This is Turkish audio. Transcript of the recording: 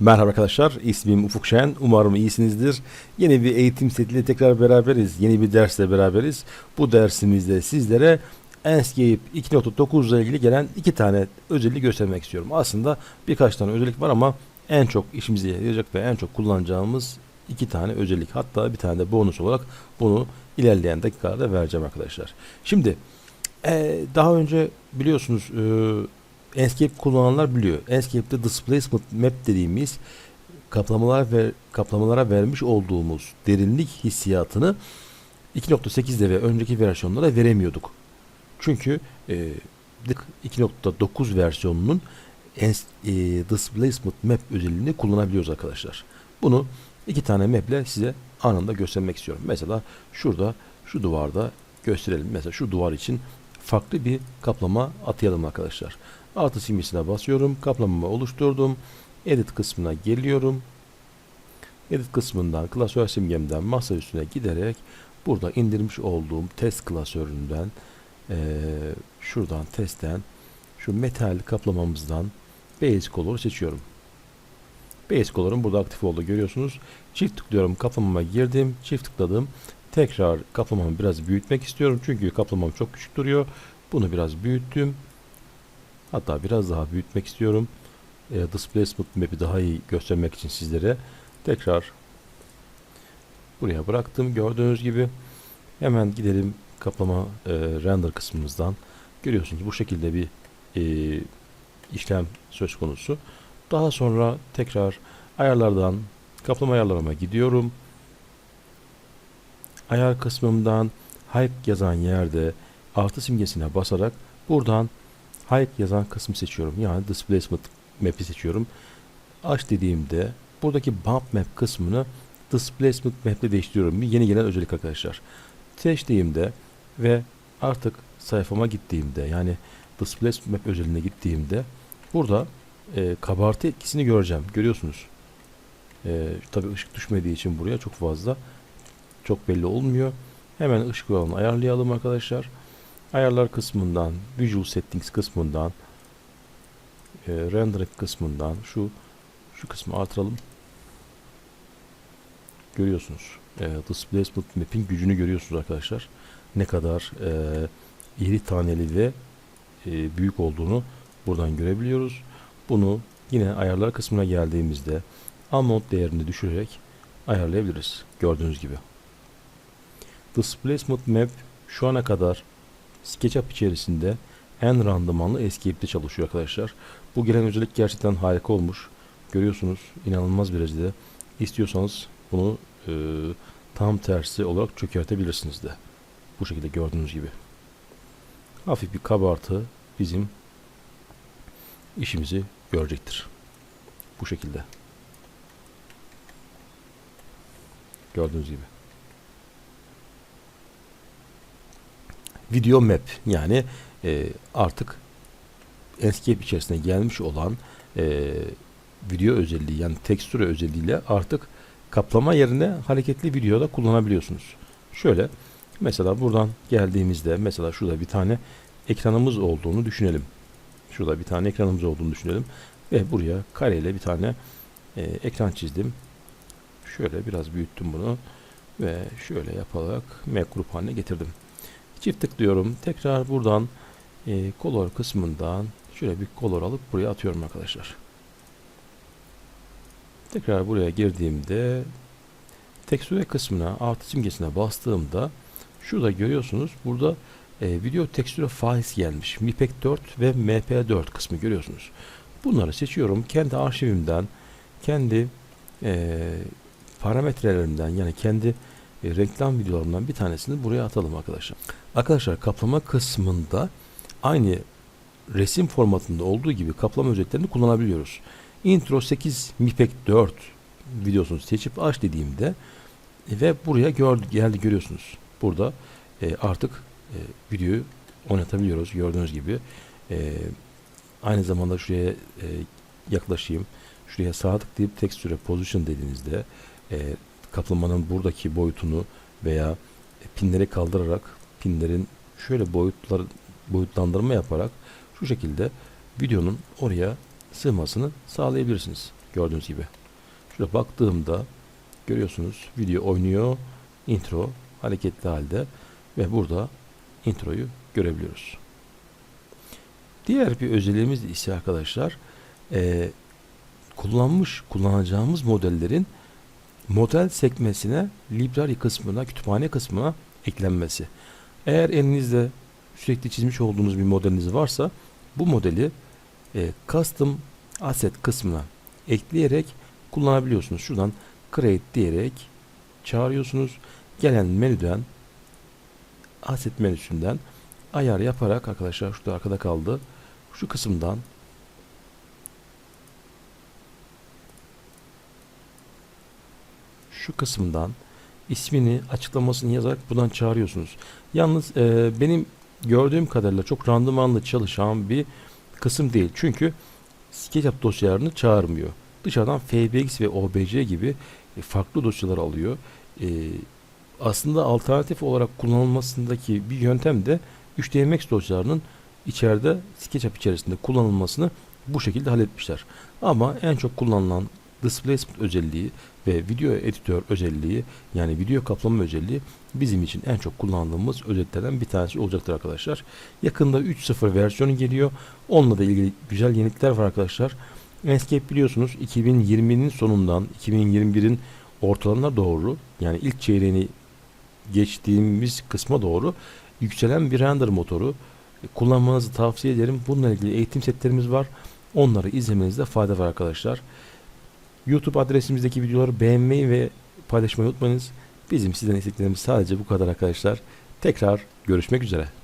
Merhaba arkadaşlar, ismim Ufuk Şen. Umarım iyisinizdir. Yeni bir eğitim setiyle tekrar beraberiz. Yeni bir dersle beraberiz. Bu dersimizde sizlere Enscape 2.9 ile ilgili gelen iki tane özelliği göstermek istiyorum. Aslında birkaç tane özellik var ama en çok işimize yarayacak ve en çok kullanacağımız iki tane özellik. Hatta bir tane de bonus olarak bunu ilerleyen dakikalarda vereceğim arkadaşlar. Şimdi eee, daha önce biliyorsunuz eee Enscape kullananlar biliyor. Enscape'de displacement map dediğimiz kaplamalar ve kaplamalara vermiş olduğumuz derinlik hissiyatını 2.8'de ve önceki versiyonlara veremiyorduk. Çünkü e, 2.9 versiyonunun e, displacement map özelliğini kullanabiliyoruz arkadaşlar. Bunu iki tane maple size anında göstermek istiyorum. Mesela şurada şu duvarda gösterelim. Mesela şu duvar için farklı bir kaplama atayalım arkadaşlar. Artı simgesine basıyorum. Kaplamamı oluşturdum. Edit kısmına geliyorum. Edit kısmından klasör simgemden masa üstüne giderek burada indirmiş olduğum test klasöründen eee, şuradan testten şu metal kaplamamızdan base color'u seçiyorum. Base color'un burada aktif olduğu görüyorsunuz. Çift tıklıyorum kaplamama girdim. Çift tıkladım. Tekrar kaplamamı biraz büyütmek istiyorum. Çünkü kaplamam çok küçük duruyor. Bunu biraz büyüttüm. Hatta biraz daha büyütmek istiyorum. E, displacement map'i daha iyi göstermek için sizlere tekrar buraya bıraktım. Gördüğünüz gibi hemen gidelim kaplama e, render kısmımızdan. Görüyorsunuz bu şekilde bir e, işlem söz konusu. Daha sonra tekrar ayarlardan kaplama ayarlarıma gidiyorum. Ayar kısmımdan height yazan yerde artı simgesine basarak buradan height yazan kısmı seçiyorum. Yani displacement map'i seçiyorum. Aç dediğimde buradaki bump map kısmını displacement map ile değiştiriyorum. Bir yeni gelen özellik arkadaşlar. Seçtiğimde ve artık sayfama gittiğimde yani displacement map özelliğine gittiğimde burada e, kabartı etkisini göreceğim. Görüyorsunuz. E, tabii ışık düşmediği için buraya çok fazla çok belli olmuyor. Hemen ışık oranını ayarlayalım arkadaşlar. Ayarlar kısmından, Visual Settings kısmından, e, Rendering kısmından şu şu kısmı artıralım. Görüyorsunuz. E, Displacement Map'in gücünü görüyorsunuz arkadaşlar. Ne kadar e, iri taneli ve e, büyük olduğunu buradan görebiliyoruz. Bunu yine ayarlar kısmına geldiğimizde amount değerini düşürerek ayarlayabiliriz. Gördüğünüz gibi. Displacement Map şu ana kadar SketchUp içerisinde en randımanlı Escape'de çalışıyor arkadaşlar. Bu gelen özellik gerçekten harika olmuş. Görüyorsunuz inanılmaz bir derecede. İstiyorsanız bunu e, tam tersi olarak çökertebilirsiniz de. Bu şekilde gördüğünüz gibi. Hafif bir kabartı bizim işimizi görecektir. Bu şekilde. Gördüğünüz gibi. Video map yani e, artık Enscape içerisine gelmiş olan e, video özelliği yani tekstüre özelliğiyle artık kaplama yerine hareketli videoda kullanabiliyorsunuz. Şöyle mesela buradan geldiğimizde mesela şurada bir tane ekranımız olduğunu düşünelim. Şurada bir tane ekranımız olduğunu düşünelim ve buraya kareyle bir tane e, ekran çizdim. Şöyle biraz büyüttüm bunu ve şöyle yaparak Mac grup haline getirdim. Çift tıklıyorum. Tekrar buradan e, color kısmından şöyle bir color alıp buraya atıyorum arkadaşlar. Tekrar buraya girdiğimde tekstüre kısmına artı simgesine bastığımda şurada görüyorsunuz burada e, video tekstüre files gelmiş. MPEG 4 ve MP4 kısmı görüyorsunuz. Bunları seçiyorum. Kendi arşivimden kendi e, parametrelerimden yani kendi e, reklam videolarından bir tanesini buraya atalım arkadaşlar. Arkadaşlar kaplama kısmında aynı resim formatında olduğu gibi kaplama özelliklerini kullanabiliyoruz. Intro 8 MPEG 4 videosunu seçip aç dediğimde e, ve buraya gör, geldi görüyorsunuz. Burada e, artık e, videoyu oynatabiliyoruz gördüğünüz gibi. E, aynı zamanda şuraya e, yaklaşayım. Şuraya sağ tıklayıp texture position dediğinizde e, kaplamanın buradaki boyutunu veya pinleri kaldırarak pinlerin şöyle boyutlar boyutlandırma yaparak şu şekilde videonun oraya sığmasını sağlayabilirsiniz. Gördüğünüz gibi. Şurada baktığımda görüyorsunuz video oynuyor. Intro hareketli halde ve burada introyu görebiliyoruz. Diğer bir özelliğimiz ise arkadaşlar eee, kullanmış kullanacağımız modellerin model sekmesine library kısmına kütüphane kısmına eklenmesi. Eğer elinizde sürekli çizmiş olduğunuz bir modeliniz varsa bu modeli e, custom asset kısmına ekleyerek kullanabiliyorsunuz. Şuradan create diyerek çağırıyorsunuz. Gelen menüden asset menüsünden ayar yaparak arkadaşlar şurada arkada kaldı. Şu kısımdan şu kısımdan ismini açıklamasını yazarak buradan çağırıyorsunuz. Yalnız e, benim gördüğüm kadarıyla çok randımanlı çalışan bir kısım değil. Çünkü SketchUp dosyalarını çağırmıyor. Dışarıdan FBX ve OBC gibi e, farklı dosyalar alıyor. E, aslında alternatif olarak kullanılmasındaki bir yöntem de 3DMX dosyalarının içeride SketchUp içerisinde kullanılmasını bu şekilde halletmişler. Ama en çok kullanılan displacement özelliği ve video editör özelliği yani video kaplama özelliği bizim için en çok kullandığımız özelliklerden bir tanesi olacaktır arkadaşlar. Yakında 3.0 versiyonu geliyor. Onunla da ilgili güzel yenilikler var arkadaşlar. Enscape biliyorsunuz 2020'nin sonundan 2021'in ortalarına doğru yani ilk çeyreğini geçtiğimiz kısma doğru yükselen bir render motoru kullanmanızı tavsiye ederim. Bununla ilgili eğitim setlerimiz var. Onları izlemenizde fayda var arkadaşlar. YouTube adresimizdeki videoları beğenmeyi ve paylaşmayı unutmayınız. Bizim sizden isteklerimiz sadece bu kadar arkadaşlar. Tekrar görüşmek üzere.